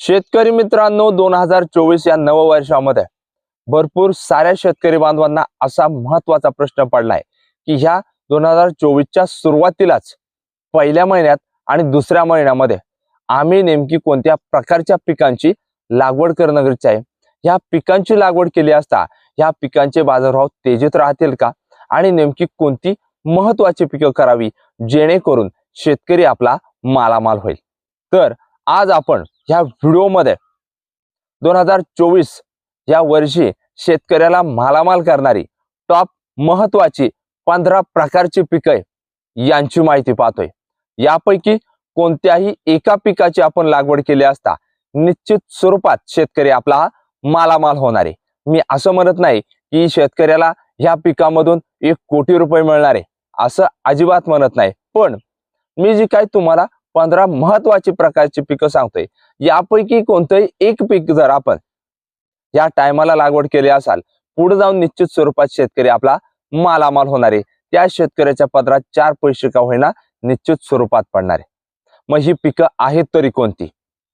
शेतकरी मित्रांनो दोन हजार चोवीस या नववर्षामध्ये भरपूर साऱ्या शेतकरी बांधवांना असा महत्त्वाचा प्रश्न पडलाय की ह्या दोन हजार चोवीसच्या सुरुवातीलाच पहिल्या महिन्यात आणि दुसऱ्या महिन्यामध्ये आम्ही नेमकी कोणत्या प्रकारच्या पिकांची लागवड करणं गरजेचं आहे? ह्या पिकांची लागवड केली असता ह्या पिकांचे बाजारभाव तेजीत राहतील का? आणि नेमकी कोणती महत्वाची पिकं करावी जेणेकरून शेतकरी आपला मालामाल होईल? तर आज आपण ह्या व्हिडिओमध्ये दोन हजार चोवीस या वर्षी शेतकऱ्याला मालामाल करणारी टॉप महत्वाची पंधरा प्रकारची पिकं यांची माहिती पाहतोय. यापैकी कोणत्याही एका पिकाची आपण लागवड केली असता निश्चित स्वरूपात शेतकरी आपला हा मालामाल होणार आहे. मी असं म्हणत नाही की शेतकऱ्याला ह्या पिकामधून एक कोटी रुपये मिळणार आहे असं अजिबात म्हणत नाही. पण मी जी काही तुम्हाला पंधरा महत्वाची प्रकारची पिकं सांगतोय. यापैकी कोणतंही एक पीक जर आपण या टायमाला लागवड केली असाल पुढे जाऊन निश्चित स्वरूपात शेतकरी आपला मालामाल होणार आहे. त्या शेतकऱ्याच्या पदरात चार पैसे का होईना निश्चित स्वरूपात पडणार आहे. मग ही पिकं आहेत तरी कोणती?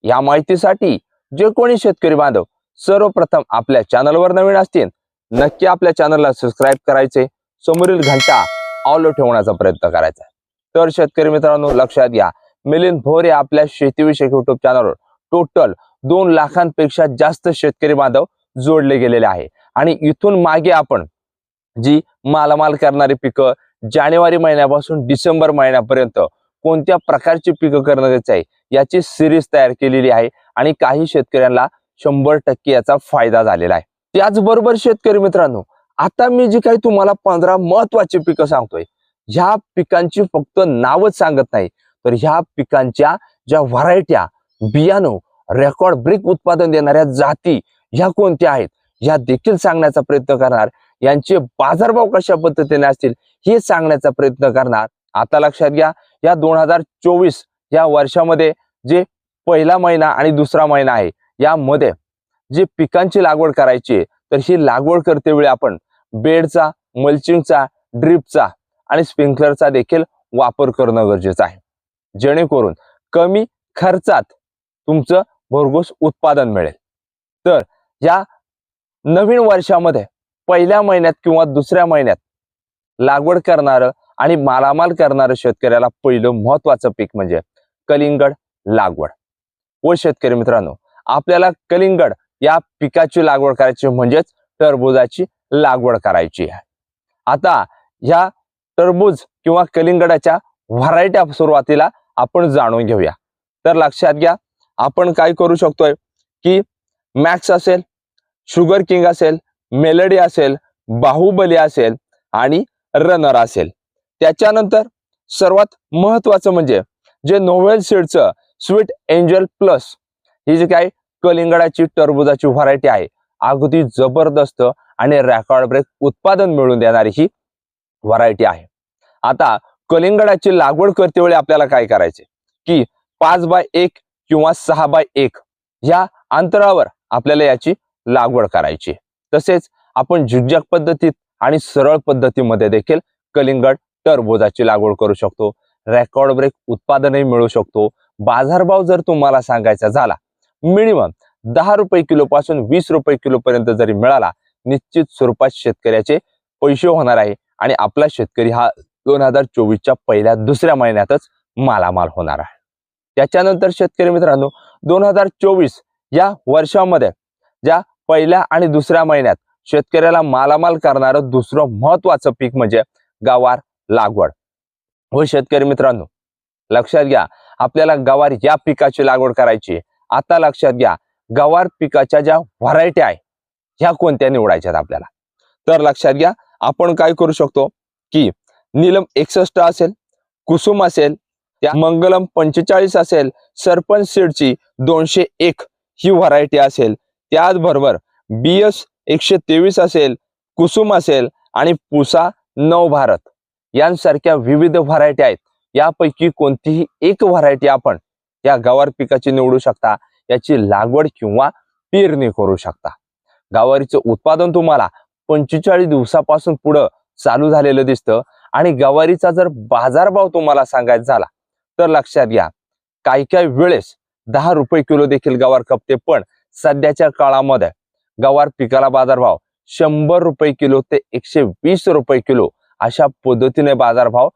या माहितीसाठी जे कोणी शेतकरी बांधव सर्वप्रथम आपल्या चॅनलवर नवीन असतील नक्की आपल्या चॅनलला सबस्क्राईब करायचे. समोरील घंटा ऑलो ठेवण्याचा प्रयत्न करायचा तर शेतकरी मित्रांनो लक्षात घ्या मिलिंद भोरे आपल्या शेतीविषयक युट्यूब चॅनलवर टोटल दोन लाखांपेक्षा जास्त शेतकरी बांधव जोडले गेलेले आहे. आणि इथून मागे आपण जी मालामाल करणारी पिकं जानेवारी महिन्यापासून डिसेंबर महिन्यापर्यंत कोणत्या प्रकारची पिकं करणं गरजेचं आहे याची सिरीज तयार केलेली आहे आणि काही शेतकऱ्यांना शंभर टक्के याचा फायदा झालेला आहे. त्याचबरोबर शेतकरी मित्रांनो आता मी जी काही तुम्हाला पंधरा महत्वाची पिकं सांगतोय ह्या पिकांची फक्त नावच सांगत नाही तर ह्या पिकांच्या ज्या व्हरायट्या बियाणं रेकॉर्ड ब्रेक उत्पादन देणाऱ्या जाती ह्या कोणत्या आहेत? ह्या देखील सांगण्याचा प्रयत्न करणार. यांचे बाजारभाव कशा पद्धतीने असतील हे सांगण्याचा प्रयत्न करणार. आता लक्षात घ्या या दोन हजार चोवीस या वर्षामध्ये जे पहिला महिना आणि दुसरा महिना आहे यामध्ये जे पिकांची लागवड करायची तर ही लागवड करते वेळी आपण बेडचा मल्चिंगचा ड्रिपचा आणि स्प्रिंकलरचा देखील वापर करणं गरजेचं आहे. जेणेकरून कमी खर्चात तुमचं भरघोस उत्पादन मिळेल. तर या नवीन वर्षामध्ये पहिल्या महिन्यात किंवा दुसऱ्या महिन्यात लागवड करणारं आणि मालामाल करणारं शेतकऱ्याला पहिलं महत्वाचं पीक म्हणजे कलिंगड लागवड. व शेतकरी मित्रांनो आपल्याला कलिंगड या पिकाची लागवड करायची म्हणजेच टरबुजाची लागवड करायची आहे. आता ह्या टरबूज किंवा कलिंगडाच्या व्हरायट्या सुरुवातीला आपण जाणून घेऊया. तर लक्षात घ्या आपण काय करू शकतोय की मॅक्स असेल शुगर किंग असेल मेलडी असेल बाहुबली असेल आणि रनर असेल. त्याच्यानंतर सर्वात महत्वाचं म्हणजे जे नोव्हेल सीडचं स्वीट एंजल प्लस ही जी काय कलिंगडाची टरबुजाची व्हरायटी आहे अगदी जबरदस्त आणि रेकॉर्ड ब्रेक उत्पादन मिळवून देणारी ही व्हरायटी आहे. आता कलिंगडाची लागवड करतेवेळी आपल्याला काय करायचे? की पाच बाय एक किंवा सहा बाय एक या अंतरावर आपल्याला याची लागवड करायची. तसेच आपण झुज्जक पद्धतीत आणि सरळ पद्धतीमध्ये देखील कलिंगड टरबोजाची लागवड करू शकतो. रेकॉर्ड ब्रेक उत्पादनही मिळू शकतो. बाजारभाव जर तुम्हाला सांगायचा झाला मिनिमम दहा रुपये किलो पासून वीस रुपये किलो पर्यंत जरी मिळाला निश्चित स्वरूपात शेतकऱ्याचे पैसे होणार आहे आणि आपला शेतकरी हा दोन हजार चोवीसच्या पहिल्या दुसऱ्या महिन्यातच मालामाल होणार आहे. त्याच्यानंतर शेतकरी मित्रांनो दोन हजार चोवीस या वर्षामध्ये ज्या पहिल्या आणि दुसऱ्या महिन्यात शेतकऱ्याला मालामाल करणारं दुसरं महत्वाचं पीक म्हणजे गवार लागवड. हो शेतकरी मित्रांनो लक्षात घ्या आपल्याला गवार या पिकाची लागवड करायची आता लक्षात घ्या गवार पिकाच्या ज्या व्हरायटी आहे ह्या कोणत्या निवडायच्यात आपल्याला? तर लक्षात घ्या आपण काय करू शकतो की नीलम एकसष्ट असेल कुसुम असेल त्या मंगलम पंचेचाळीस असेल सरपंच सीडची दोनशे एक ही व्हरायटी असेल. त्याचबरोबर बी एस एकशे तेवीस असेल कुसुम असेल आणि पुसा नव भारत. यांसारख्या विविध व्हरायटी आहेत. यापैकी कोणतीही एक व्हरायटी आपण या गवार पिकाची निवडू शकता याची लागवड किंवा पेरणी करू शकता. गवारीचं उत्पादन तुम्हाला पंचेचाळीस दिवसापासून पुढं चालू झालेलं दिसतं. आणि गवारीचा जर बाजारभाव तुम्हाला सांगायचा झाला तर लक्षात घ्या. काही काही वेळेस दहा रुपये किलो देखील गवार खपते पण सध्याच्या काळामध्ये गवार पिकाला बाजारभाव शंभर रुपये किलो ते एकशे वीस रुपये किलो अशा पद्धतीने बाजारभाव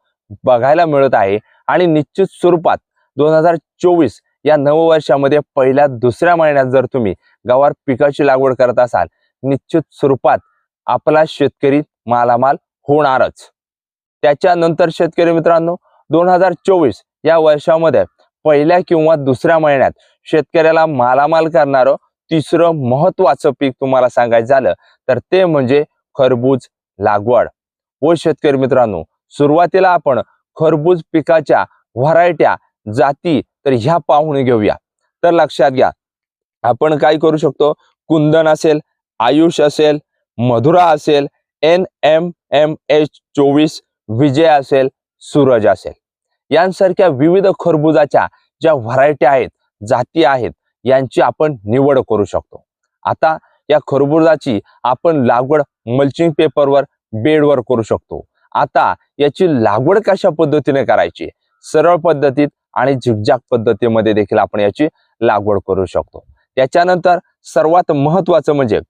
बघायला मिळत आहे. आणि निश्चित स्वरूपात दोन हजार चोवीस या नववर्षामध्ये पहिल्या दुसऱ्या महिन्यात जर तुम्ही गवार पिकाची लागवड करत असाल निश्चित स्वरूपात आपला शेतकरी मालामाल होणारच. त्याच्यानंतर शेतकरी मित्रांनो दोन हजार चोवीस या वर्षामध्ये पहिल्या किंवा दुसऱ्या महिन्यात शेतकऱ्याला मालामाल करणारं तिसरं महत्वाचं पीक तुम्हाला सांगायचं झालं तर ते म्हणजे खरबूज लागवड. व शेतकरी मित्रांनो सुरुवातीला आपण खरबूज पिकाच्या व्हरायट्या जाती तर ह्या पाहून घेऊया. तर लक्षात घ्या आपण काय करू शकतो? कुंदन असेल आयुष असेल मधुरा असेल एन एम एम एच चोवीस विजय असेल सूरज असेल. यांसारख्या विविध खरबुजाच्या ज्या व्हरायटी आहेत जाती आहेत यांची आपण निवड करू शकतो. आता या खरबुजाची आपण लागवड मल्चिंग पेपरवर बेडवर करू शकतो. आता याची लागवड कशा पद्धतीने करायची? सरळ पद्धतीत आणि झिकझाक पद्धतीमध्ये देखील आपण याची लागवड करू शकतो. त्याच्यानंतर सर्वात महत्वाचं म्हणजे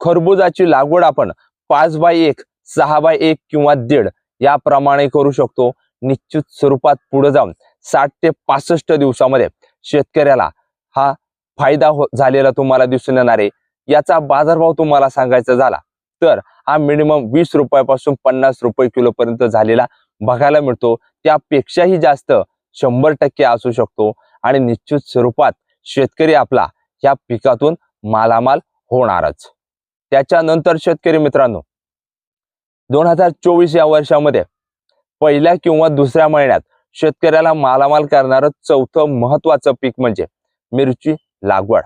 खरबुजाची लागवड आपण पाच बाय एक सहा बाय एक किंवा दीड याप्रमाणे करू शकतो. निश्चित स्वरूपात पुढे जाऊन साठ ते पासष्ट दिवसामध्ये शेतकऱ्याला हा फायदा हो झालेला तुम्हाला दिसून येणार आहे. याचा बाजारभाव तुम्हाला सांगायचा झाला तर हा मिनिमम वीस रुपयापासून पन्नास रुपये किलो पर्यंत झालेला बघायला मिळतो. त्यापेक्षाही जास्त शंभर टक्के असू शकतो आणि निश्चित स्वरूपात शेतकरी आपला या पिकातून मालामाल होणारच. त्याच्यानंतर शेतकरी मित्रांनो दोन हजार चोवीस या वर्षामध्ये पहिल्या किंवा दुसऱ्या महिन्यात शेतकऱ्याला मालामाल करणारं चौथं महत्वाचं पीक म्हणजे मिरची लागवड.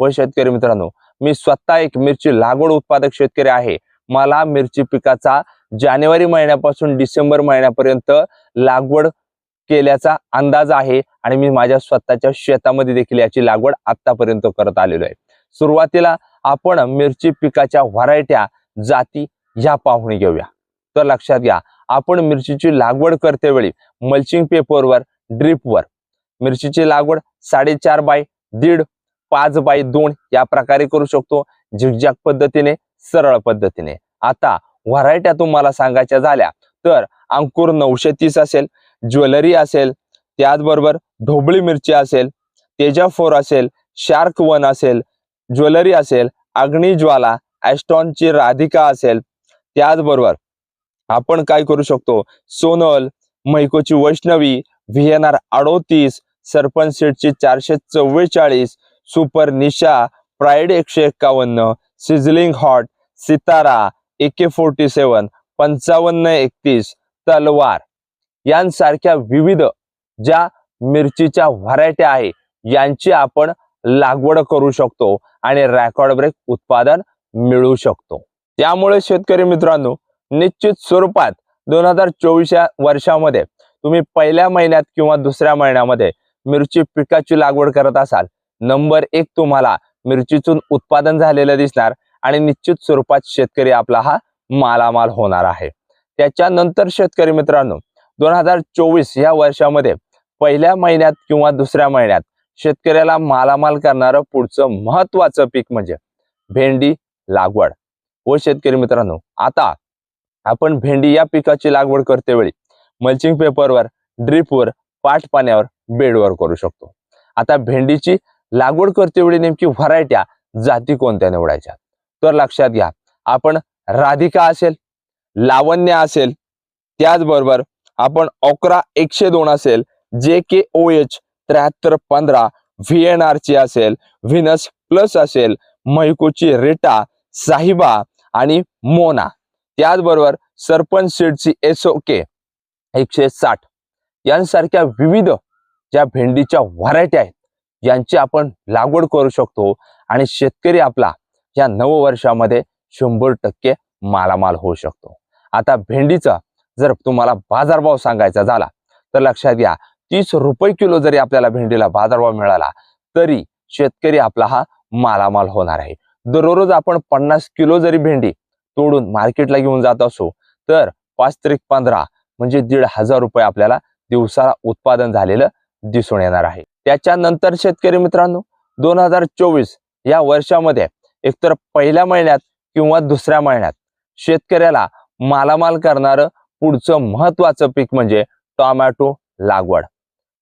व शेतकरी मित्रांनो मी स्वतः एक मिरची लागवड उत्पादक शेतकरी आहे. मला मिरची पिकाचा जानेवारी महिन्यापासून डिसेंबर महिन्यापर्यंत लागवड केल्याचा अंदाज आहे आणि मी माझ्या स्वतःच्या शेतामध्ये देखील याची लागवड आतापर्यंत करत आलेलो आहे. सुरुवातीला आपण मिरची पिकाच्या व्हरायट्या जाती ह्या पाहुणे घेऊया. तर लक्षात घ्या आपण मिरचीची लागवड करते वेळी मल्चिंग पेपरवर ड्रिपवर मिरचीची लागवड साडेचार बाय दीड पाच बाय दोन या प्रकारे करू शकतो. झिकझॅक पद्धतीने सरळ पद्धतीने. आता व्हरायट्या तुम्हाला सांगायच्या झाल्या तर अंकुर नऊशे तीस असेल ज्वेलरी असेल त्याचबरोबर ढोबळी मिरची असेल तेजा फोर असेल शार्क वन असेल ज्वेलरी असेल अग्निज्वाला ॲस्टॉनची राधिका असेल त्याचबरोबर आपण काय करू शकतो? सोनल मैकोची वैष्णवी व्ही एन आर अडोतीस सरपंच सीटची चारशे चव्वेचाळीस सुपर निशा प्राईड एकशे एक्कावन्न सिझलिंग हॉट सितारा एके फोर्टी सेवन पंचावन्न एकतीस तलवार यांसारख्या विविध ज्या मिरचीच्या व्हरायटी आहे यांची आपण लागवड करू शकतो आणि रेकॉर्ड ब्रेक उत्पादन मिळू शकतो. त्यामुळे शेतकरी मित्रांनो निश्चित स्वरूपात दोन हजार चोवीस या वर्षामध्ये तुम्ही पहिल्या महिन्यात किंवा दुसऱ्या महिन्यामध्ये मिरची पिकाची लागवड करत असाल. नंबर एक तुम्हाला मिरचीतून उत्पादन झालेलं दिसणार आणि निश्चित स्वरूपात शेतकरी आपला हा मालामाल होणार आहे. त्याच्यानंतर शेतकरी मित्रांनो दोन हजार चोवीस या वर्षामध्ये पहिल्या महिन्यात किंवा दुसऱ्या महिन्यात शेतकऱ्याला मालामाल करणारं पुढचं महत्वाचं पीक म्हणजे भेंडी लागवड. व शेतकरी मित्रांनो आता आपण भेंडी या पिकाची लागवड करते वेळी मल्चिंग पेपरवर ड्रीपवर पाठ पाण्यावर बेडवर करू शकतो. आता भेंडीची लागवड करते वेळी नेमकी व्हरायट्या जाती कोणत्या निवडायच्या? तर लक्षात घ्या आपण राधिका असेल लावण्य असेल त्याचबरोबर आपण अकरा एकशे दोन असेल जे के ओ एच त्र्याहत्तर पंधरा व्ही एन आर ची असेल व्हिनस प्लस असेल मैकोची रेटा साहिबा आणि मोना. त्याचबरोबर सरपंच सीडची एस ओ के एकशे साठ. यांसारख्या विविध ज्या भेंडीच्या व्हरायटी आहेत यांची आपण लागवड करू शकतो आणि शेतकरी आपला या नववर्षामध्ये शंभर टक्के मालामाल होऊ शकतो. आता भेंडीचा जर तुम्हाला बाजारभाव सांगायचा झाला तर लक्षात घ्या तीस रुपये किलो जरी आपल्याला भेंडीला बाजारभाव मिळाला तरी शेतकरी आपला हा मालामाल होणार आहे. दररोज आपण पन्नास किलो जरी भेंडी तोडून मार्केटला घेऊन जात असो तर पाच त्रिक पंधरा म्हणजे दीड हजार रुपये आपल्याला दिवसाला उत्पादन झालेलं दिसून येणार आहे. त्याच्यानंतर शेतकरी मित्रांनो दोन हजार चोवीस या वर्षामध्ये एकतर पहिल्या महिन्यात किंवा दुसऱ्या महिन्यात शेतकऱ्याला मालामाल करणारं पुढचं महत्वाचं पीक म्हणजे टोमॅटो लागवड.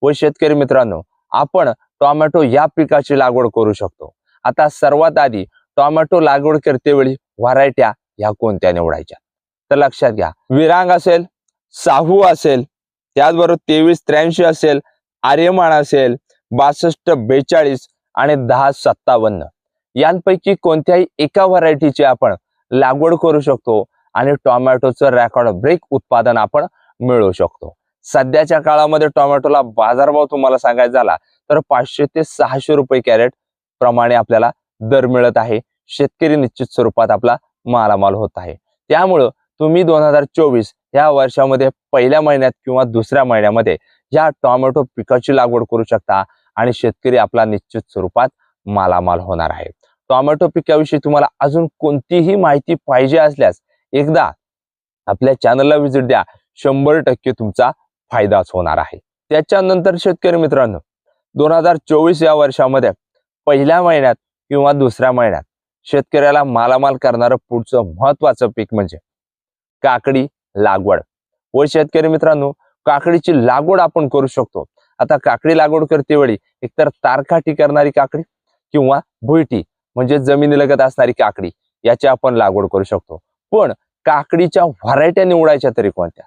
व शेतकरी मित्रांनो आपण टोमॅटो या पिकाची लागवड करू शकतो. आता सर्वात आधी टोमॅटो लागवड करतेवेळी व्हरायट्या ह्या कोणत्या निवडायच्या? तर लक्षात घ्या विरांग असेल साहू असेल त्याचबरोबर तेवीस त्र्याऐंशी असेल आर्यमान असेल बासष्ट बेचाळीस आणि दहा सत्तावन्न. यांपैकी कोणत्याही एका व्हरायटीची आपण लागवड करू शकतो आणि टोमॅटोचं रेकॉर्ड ब्रेक उत्पादन आपण मिळवू शकतो. सध्याच्या काळामध्ये टोमॅटोला बाजारभाव तुम्हाला सांगायचा झाला तर पाचशे ते सहाशे रुपये कॅरेट प्रमाणे आपल्याला दर मिळत आहे. शेतकरी निश्चित स्वरूपात आपला मालामाल होत आहे. त्यामुळं तुम्ही दोन हजार चोवीस या वर्षामध्ये पहिल्या महिन्यात किंवा दुसऱ्या महिन्यामध्ये या टोमॅटो पिकाची लागवड करू शकता आणि शेतकरी आपला निश्चित स्वरूपात मालामाल होणार आहे. टोमॅटो पिकाविषयी तुम्हाला अजून कोणतीही माहिती पाहिजे असल्यास एकदा आपल्या चॅनलला व्हिजिट द्या. शंभर टक्के तुमचा फायदाच होणार आहे. त्याच्यानंतर शेतकरी मित्रांनो दोन हजार चोवीस या वर्षामध्ये पहिल्या महिन्यात किंवा दुसऱ्या महिन्यात. शेतकऱ्याला मालामाल करणारं पुढचं महत्वाचं पीक म्हणजे काकडी लागवड. व शेतकरी मित्रांनो काकडीची लागवड आपण करू शकतो. आता काकडी लागवड करते वेळी एकतर तारकाठी करणारी काकडी किंवा भुईटी म्हणजे जमिनीलगत असणारी काकडी याची आपण लागवड करू शकतो. पण काकडीच्या व्हरायट्या निवडायच्या तरी कोणत्या?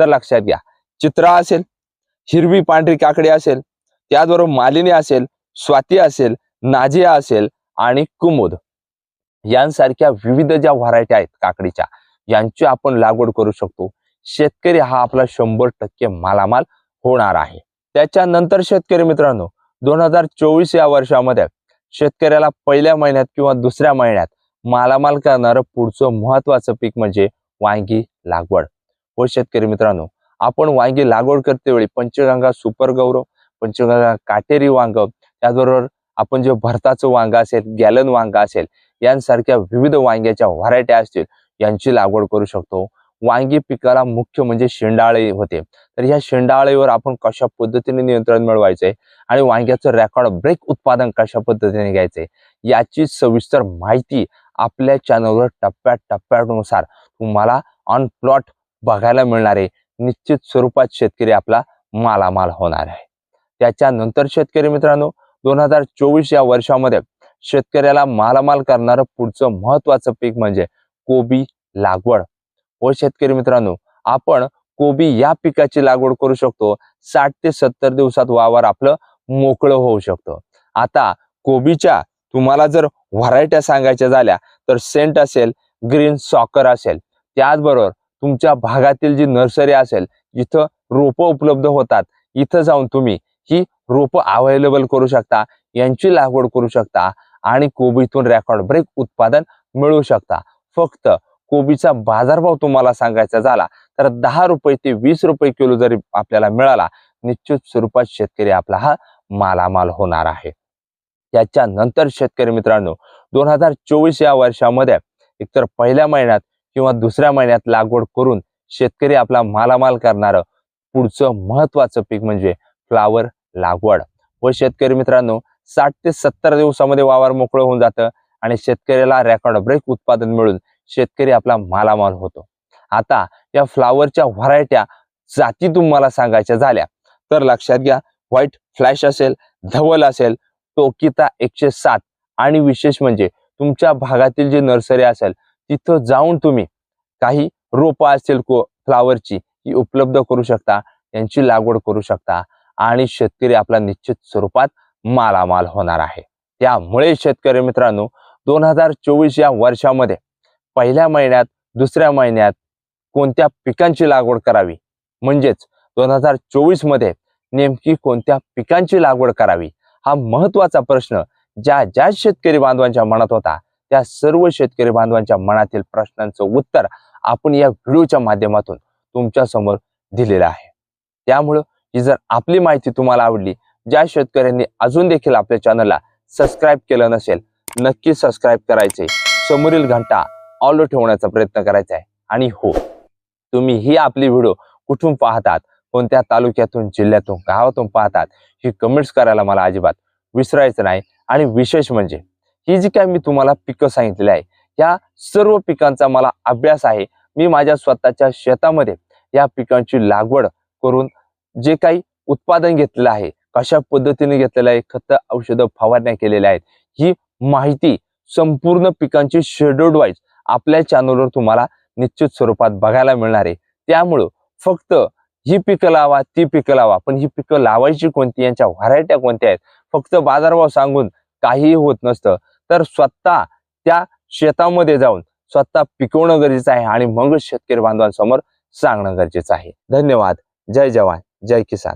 तर लक्षात घ्या चित्रा असेल हिरवी पांढरी काकडी असेल त्याचबरोबर मालिनी असेल स्वाती असेल नाझिया असेल आणि कुमुद यांसारख्या विविध ज्या व्हरायटी आहेत काकडीच्या यांची आपण लागवड करू शकतो. शेतकरी हा आपला शंभर टक्के मालामाल होणार आहे. त्याच्यानंतर शेतकरी मित्रांनो दोन हजार चोवीस या वर्षामध्ये शेतकऱ्याला पहिल्या महिन्यात किंवा दुसऱ्या महिन्यात मालामाल करणारं पुढचं महत्वाचं पीक म्हणजे वांगी लागवड. व शेतकरी मित्रांनो आपण वांगी लागवड करते वेळी पंचगंगा सुपर गौरव पंचगंगा काटेरी वांग त्याचबरोबर आपण जे भरताचं वांग असेल गॅलन वांगा असेल यांसारख्या विविध वांग्याच्या व्हरायट्या असतील यांची लागवड करू शकतो. वांगी पिकाला मुख्य म्हणजे शेंडाळे होते. तर ह्या शेंडाळेवर आपण कशा पद्धतीने नियंत्रण मिळवायचंय आणि वांग्याचं रेकॉर्ड ब्रेक उत्पादन कशा पद्धतीने घ्यायचंय याची सविस्तर माहिती आपल्या चॅनलवर टप्प्या टप्प्यानुसार तुम्हाला ऑन प्लॉट बघायला मिळणार आहे. निश्चित स्वरूपात शेतकरी आपला मालामाल होणार आहे. त्याच्यानंतर शेतकरी मित्रांनो दोन हजार चोवीस या वर्षामध्ये शेतकऱ्याला मालामाल करणारं पुढचं महत्वाचं पीक म्हणजे कोबी लागवड. व शेतकरी मित्रांनो आपण कोबी या पिकाची लागवड करू शकतो. साठ ते सत्तर दिवसात वावर आपलं मोकळं होऊ शकतं. आता कोबीच्या तुम्हाला जर व्हरायट्या सांगायच्या झाल्या तर सेंट असेल ग्रीन सॉकर असेल त्याचबरोबर तुमच्या भागातील जी नर्सरी असेल जिथं रोपं उपलब्ध होतात. इथं जाऊन तुम्ही ही रोपं अवेलेबल करू शकता यांची लागवड करू शकता आणि कोबीतून रेकॉर्ड ब्रेक उत्पादन मिळवू शकता. फक्त कोबीचा बाजारभाव तुम्हाला सांगायचा झाला तर दहा रुपये ते वीस रुपये किलो जरी आपल्याला मिळाला निश्चित स्वरूपात शेतकरी आपला हा मालामाल होणार आहे. त्याच्यानंतर शेतकरी मित्रांनो दोन हजार चोवीस या वर्षामध्ये एकतर पहिल्या महिन्यात किंवा दुसऱ्या महिन्यात लागवड करून शेतकरी आपला मालामाल करणारं पुढचं महत्वाचं पीक म्हणजे फ्लावर लागवड. व शेतकरी मित्रांनो साठ ते सत्तर दिवसामध्ये वावर मोकळं होऊन जातं आणि शेतकऱ्याला रेकॉर्ड ब्रेक उत्पादन मिळून शेतकरी आपला मालामाल होतो. आता या फ्लावरच्या व्हरायट्या जाती तुम्हाला सांगायच्या झाल्या. तर लक्षात घ्या व्हाईट फ्लॅश असेल धवल असेल टोकिता एकशे सात आणि विशेष म्हणजे तुमच्या भागातील जी नर्सरी असेल तिथं जाऊन तुम्ही काही रोपं असतील को फ्लावरची ही उपलब्ध करू शकता यांची लागवड करू शकता. आणि शेतकरी आपला निश्चित स्वरूपात मालामाल होणार आहे. त्यामुळे शेतकरी मित्रांनो दोन हजार चोवीस या वर्षामध्ये पहिल्या महिन्यात दुसऱ्या महिन्यात कोणत्या पिकांची लागवड करावी? म्हणजेच दोन हजार चोवीसमध्ये नेमकी कोणत्या पिकांची लागवड करावी? हा महत्त्वाचा प्रश्न ज्या ज्या शेतकरी बांधवांच्या मनात होता त्या सर्व शेतकरी बांधवांच्या मनातील प्रश्नांचं उत्तर आपण या व्हिडिओच्या माध्यमातून तुमच्यासमोर दिलेलं आहे. त्यामुळं ही जर आपली माहिती तुम्हाला आवडली ज्या शेतकऱ्यांनी अजून देखील आपल्या चॅनलला सबस्क्राईब केलं नसेल नक्की सबस्क्राईब करायचे. समोरील घंटा ऑलो ठेवण्याचा प्रयत्न करायचा आहे. आणि हो तुम्ही ही आपली व्हिडिओ कुठून पाहतात कोणत्या तालुक्यातून जिल्ह्यातून गावातून पाहतात ही कमेंट्स करायला मला अजिबात विसरायचं नाही. आणि विशेष म्हणजे ही जी काय मी तुम्हाला पिकं सांगितलेली आहे या सर्व पिकांचा मला अभ्यास आहे. मी माझ्या स्वतःच्या शेतामध्ये या पिकांची लागवड करून जे काही उत्पादन घेतलेलं आहे कशा पद्धतीने घेतलेलं आहे खत औषधं फवारण्या केलेल्या आहेत ही माहिती संपूर्ण पिकांची शेड्यूल्ड वाईज आपल्या चॅनलवर तुम्हाला निश्चित स्वरूपात बघायला मिळणार आहे. त्यामुळं फक्त ही पिकं लावा ती पिकं लावा पण ही पिकं लावायची कोणती यांच्या व्हरायट्या कोणत्या आहेत फक्त बाजारभाव सांगून काहीही होत नसतं. तर स्वतः त्या शेतामध्ये जाऊन स्वतः पिकवणं गरजेचं आहे आणि मगच शेतकरी बांधवांसमोर सांगणं गरजेचं आहे. धन्यवाद. जय जवान. जय किसान.